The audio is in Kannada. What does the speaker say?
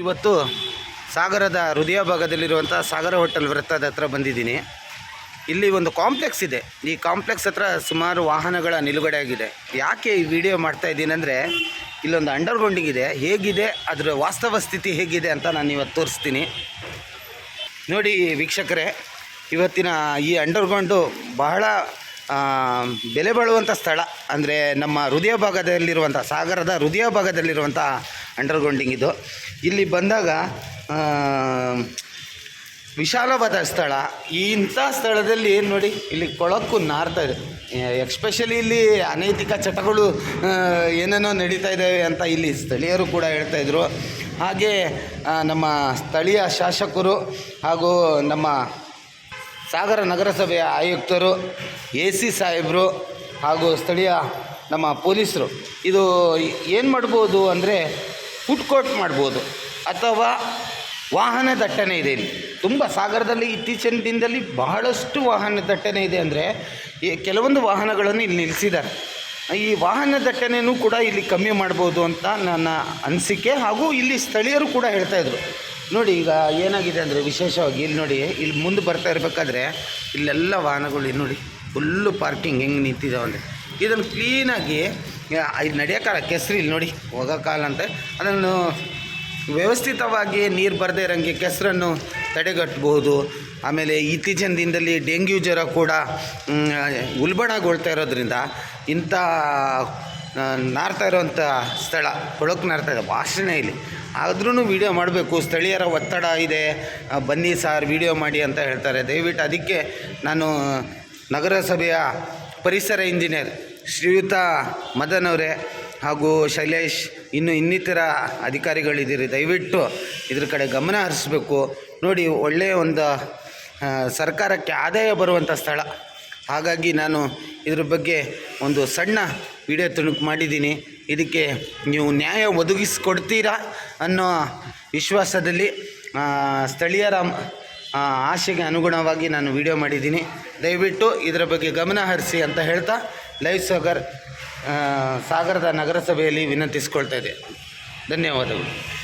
ಇವತ್ತು ಸಾಗರದ ಹೃದಯ ಭಾಗದಲ್ಲಿರುವಂಥ ಸಾಗರ ಹೋಟೆಲ್ ವೃತ್ತದ ಹತ್ರ ಬಂದಿದ್ದೀನಿ. ಇಲ್ಲಿ ಒಂದು ಕಾಂಪ್ಲೆಕ್ಸ್ ಇದೆ. ಈ ಕಾಂಪ್ಲೆಕ್ಸ್ ಹತ್ರ ಸುಮಾರು ವಾಹನಗಳ ನಿಲುಗಡೆ ಆಗಿದೆ. ಯಾಕೆ ಈ ವಿಡಿಯೋ ಮಾಡ್ತಾ ಇದ್ದೀನಿ ಅಂದರೆ, ಇಲ್ಲೊಂದು ಅಂಡರ್ಗ್ರೌಂಡಿಂಗ್ ಇದೆ. ಹೇಗಿದೆ? ಅದರ ವಾಸ್ತವ ಸ್ಥಿತಿ ಹೇಗಿದೆ ಅಂತ ನಾನು ಇವತ್ತು ತೋರಿಸ್ತೀನಿ. ನೋಡಿ ವೀಕ್ಷಕರೇ, ಇವತ್ತಿನ ಈ ಅಂಡರ್ಗ್ರೌಂಡು ಬಹಳ ಬೆಲೆ ಬಾಳುವಂಥ ಸ್ಥಳ. ಅಂದರೆ ನಮ್ಮ ಹೃದಯ ಭಾಗದಲ್ಲಿರುವಂಥ, ಸಾಗರದ ಹೃದಯ ಭಾಗದಲ್ಲಿರುವಂಥ ಅಂಡರ್ಗ್ರೌಂಡಿಂಗ್ ಇದು. ಇಲ್ಲಿ ಬಂದಾಗ ವಿಶಾಲವಾದ ಸ್ಥಳ. ಇಂಥ ಸ್ಥಳದಲ್ಲಿ ನೋಡಿ, ಇಲ್ಲಿ ಕೊಳಕು ನಾರ್ತಾ ಇದೆ ಎಕ್ಸ್ಪೆಷಲಿ ಇಲ್ಲಿ ಅನೈತಿಕ ಚಟಗಳು ಏನೇನೋ ನಡೀತಾ ಇದ್ದಾವೆ ಅಂತ ಇಲ್ಲಿ ಸ್ಥಳೀಯರು ಕೂಡ ಹೇಳ್ತಾ ಇದ್ರು. ಹಾಗೆ ನಮ್ಮ ಸ್ಥಳೀಯ ಶಾಸಕರು ಹಾಗೂ ನಮ್ಮ ಸಾಗರ ನಗರಸಭೆಯ ಆಯುಕ್ತರು, ಎ ಸಿ ಸಾಹೇಬರು ಹಾಗೂ ಸ್ಥಳೀಯ ನಮ್ಮ ಪೊಲೀಸರು. ಇದು ಏನು ಮಾಡ್ಬೋದು ಅಂದರೆ ಫುಡ್ ಕೋರ್ಟ್ ಮಾಡ್ಬೋದು. ಅಥವಾ ವಾಹನ ದಟ್ಟಣೆ ಇದೆ. ಇಲ್ಲಿ ತುಂಬ ಸಾಗರದಲ್ಲಿ ಇತ್ತೀಚಿನ ದಿನದಲ್ಲಿ ಬಹಳಷ್ಟು ವಾಹನ ದಟ್ಟಣೆ ಇದೆ ಅಂದರೆ ಕೆಲವೊಂದು ವಾಹನಗಳನ್ನು ಇಲ್ಲಿ ನಿಲ್ಲಿಸಿದ್ದಾರೆ. ಈ ವಾಹನ ದಟ್ಟಣೆಯೂ ಕೂಡ ಇಲ್ಲಿ ಕಮ್ಮಿ ಮಾಡ್ಬೋದು ಅಂತ ನನ್ನ ಅನಿಸಿಕೆ. ಹಾಗೂ ಇಲ್ಲಿ ಸ್ಥಳೀಯರು ಕೂಡ ಹೇಳ್ತಾಯಿದ್ರು ನೋಡಿ, ಈಗ ಏನಾಗಿದೆ ಅಂದರೆ ವಿಶೇಷವಾಗಿ ಇಲ್ಲಿ ನೋಡಿ, ಇಲ್ಲಿ ಮುಂದೆ ಬರ್ತಾ ಇರಬೇಕಾದ್ರೆ, ಇಲ್ಲೆಲ್ಲ ವಾಹನಗಳು ಇಲ್ಲಿ ನೋಡಿ ಫುಲ್ಲು ಪಾರ್ಕಿಂಗ್ ಹೆಂಗೆ ನಿಂತಿದ್ದಾವೆ ಅಂದರೆ. ಇದನ್ನು ಕ್ಲೀನಾಗಿ ಇದು ನಡೆಯೋಕ್ಕಾಲ ಕೆಸರು ಇಲ್ಲಿ ನೋಡಿ ಹೋಗೋಕ್ಕಾಲ ಅಂತ. ಅದನ್ನು ವ್ಯವಸ್ಥಿತವಾಗಿ ನೀರು ಬರದೇ ಇರೋಂಗೆ ಕೆಸರನ್ನು ತಡೆಗಟ್ಟಬಹುದು. ಆಮೇಲೆ ಇತ್ತೀಚಿನ ದಿನದಲ್ಲಿ ಡೆಂಗ್ಯೂ ಜ್ವರ ಕೂಡ ಉಲ್ಬಣಗೊಳ್ತಾ ಇರೋದ್ರಿಂದ ಇಂಥ ನಾರ್ತಾ ಇರೋವಂಥ ಸ್ಥಳ, ಕೊಳಕು ನಾರ್ತಾ ಇದೆ, ವಾಸನೆ ಇಲ್ಲಿ. ಆದ್ರೂ ವೀಡಿಯೋ ಮಾಡಬೇಕು, ಸ್ಥಳೀಯರ ಒತ್ತಡ ಇದೆ. ಬನ್ನಿ ಸಾರ್ ವೀಡಿಯೋ ಮಾಡಿ ಅಂತ ಹೇಳ್ತಾರೆ. ದಯವಿಟ್ಟು ಅದಕ್ಕೆ ನಾನು ನಗರಸಭೆಯ ಪರಿಸರ ಇಂಜಿನಿಯರ್ ಶ್ರೀಯುತ ಮದನ್ ಅವರೇ ಹಾಗೂ ಶೈಲೇಶ್, ಇನ್ನು ಇನ್ನಿತರ ಅಧಿಕಾರಿಗಳಿದ್ದೀರಿ. ದಯವಿಟ್ಟು ಇದ್ರ ಕಡೆ ಗಮನ ಹರಿಸ್ಬೇಕು. ನೋಡಿ ಒಳ್ಳೆಯ ಒಂದು ಸರ್ಕಾರಕ್ಕೆ ಆದಾಯ ಬರುವಂಥ ಸ್ಥಳ. ಹಾಗಾಗಿ ನಾನು ಇದ್ರ ಬಗ್ಗೆ ಒಂದು ಸಣ್ಣ ವಿಡಿಯೋ ತುಣುಕು ಮಾಡಿದ್ದೀನಿ. ಇದಕ್ಕೆ ನೀವು ನ್ಯಾಯ ಒದಗಿಸಿಕೊಡ್ತೀರಾ ಅನ್ನೋ ವಿಶ್ವಾಸದಲ್ಲಿ ಸ್ಥಳೀಯರ ಆಶೆಗೆ ಅನುಗುಣವಾಗಿ ನಾನು ವಿಡಿಯೋ ಮಾಡಿದ್ದೀನಿ. ದಯವಿಟ್ಟು ಇದರ ಬಗ್ಗೆ ಗಮನ ಹರಿಸಿ ಅಂತ ಹೇಳ್ತಾ ಲೈವ್ ಸಾಗರ್ ಸಾಗರದ ನಗರಸಭೆಯಲ್ಲಿ ವಿನಂತಿಸ್ಕೊಳ್ತಾ ಇದೆ ಧನ್ಯವಾದಗಳು.